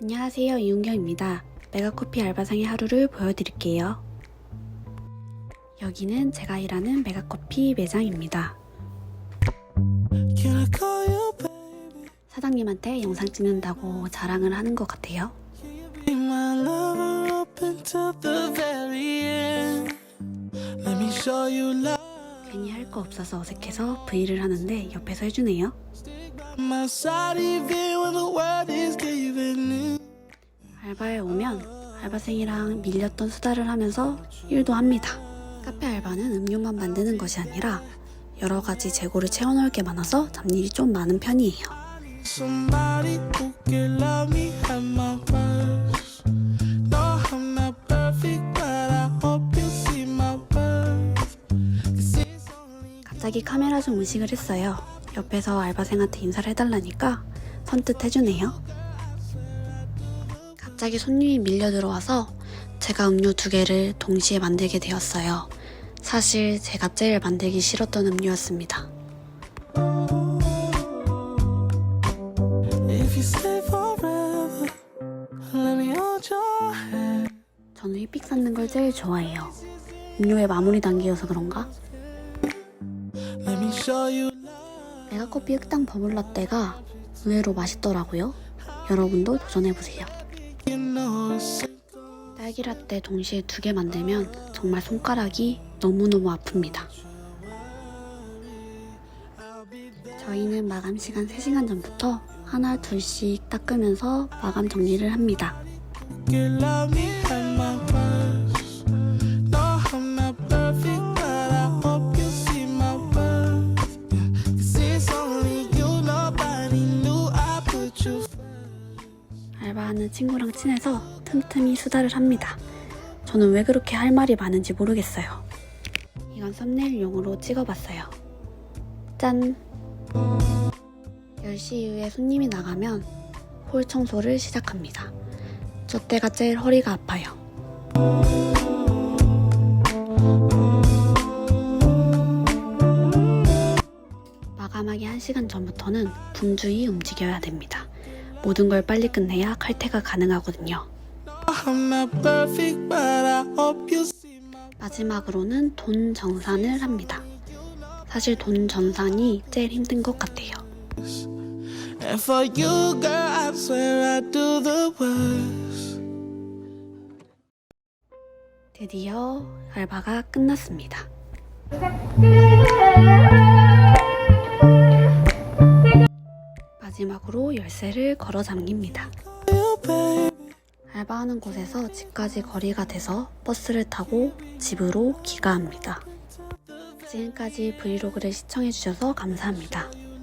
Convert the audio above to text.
안녕하세요. 이윤경입니다. 메가커피 알바생의 하루를 보여드릴게요. 여기는 제가 일하는 메가커피 매장입니다. 사장님한테 영상 찍는다고 자랑을 하는 것 같아요. 괜히 할 거 없어서 어색해서 브이를 하는데 옆에서 해주네요. 알바에 오면 알바생이랑 밀렸던 수다를 하면서 일도 합니다. 카페 알바는 음료만 만드는 것이 아니라 여러 가지 재고를 채워놓을 게 많아서 잡일이 좀 많은 편이에요. 갑자기 카메라 좀 의식을 했어요. 옆에서 알바생한테 인사를 해달라니까 선뜻 해주네요. 갑자기 손님이 밀려 들어와서 제가 음료 두 개를 동시에 만들게 되었어요. 사실 제가 제일 만들기 싫었던 음료였습니다. 휘핑 쌓는 걸 제일 좋아해요. 음료에 마무리 단계여서 그런가? 메가커피 흑당 버블라떼가 의외로 맛있더라고요. 여러분도 도전해보세요. you know it's 딸기 라떼 동시에 두 개 만들면 정말 손가락이 너무너무 아픕니다. 저희는 마감 시간 3시간 전부터 하나 둘씩 닦으면서 마감 정리를 합니다. 하는 친구랑 친해서 틈틈이 수다를 합니다. 저는 왜 그렇게 할 말이 많은지 모르겠어요. 이건 썸네일용으로 찍어봤어요. 짠! 10시 이후에 손님이 나가면 홀 청소를 시작합니다. 저 때가 제일 허리가 아파요. 마감하기 1시간 전부터는 분주히 움직여야 됩니다. 모든 걸 빨리 끝내야 칼퇴가 가능하거든요. 마지막으로는 돈 정산을 합니다. 사실 돈 정산이 제일 힘든 것 같아요. 드디어 알바가 끝났습니다. 마지막으로 열쇠를 걸어 잠깁니다. 알바하는 곳에서 집까지 거리가 돼서 버스를 타고 집으로 귀가합니다. 지금까지 브이로그를 시청해주셔서 감사합니다.